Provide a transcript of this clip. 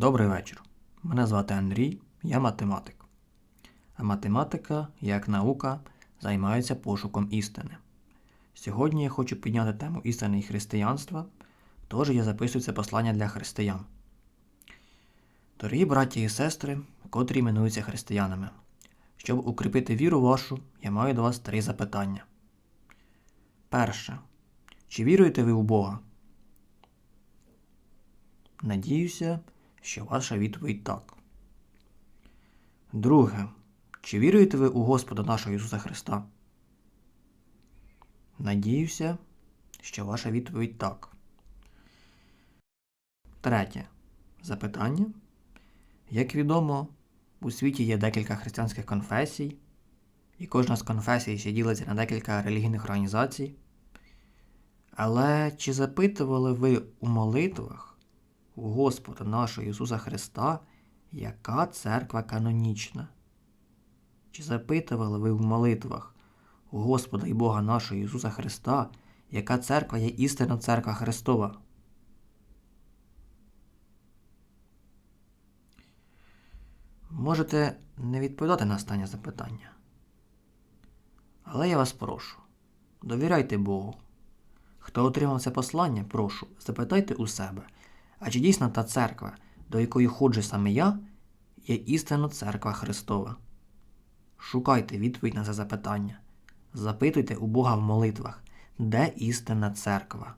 Добрий вечір. Мене звати Андрій, я математик. А математика, як наука, займається пошуком істини. Сьогодні я хочу підняти тему істини і християнства, тож я записую це послання для християн. Дорогі браті і сестри, котрі іменуються християнами, щоб укріпити віру вашу, я маю до вас три запитання. Перше. Чи віруєте ви в Бога? Надіюся, що ваша відповідь так. Друге. Чи віруєте ви у Господа нашого Ісуса Христа? Надіюся, що ваша відповідь так. Третє. Запитання. Як відомо, у світі є декілька християнських конфесій, і кожна з конфесій ще ділиться на декілька релігійних організацій. Але чи запитували ви у молитвах Господа нашого Ісуса Христа, яка церква канонічна? Чи запитували ви в молитвах Господа і Бога нашого Ісуса Христа, яка церква є істинна церква Христова? Можете не відповідати на останнє запитання. Але я вас прошу, довіряйте Богу. Хто отримав це послання, прошу, запитайте у себе, а чи дійсно та церква, до якої ходжу саме я, є істинно церква Христова? Шукайте відповідь на це запитання. Запитуйте у Бога в молитвах, де істинна церква.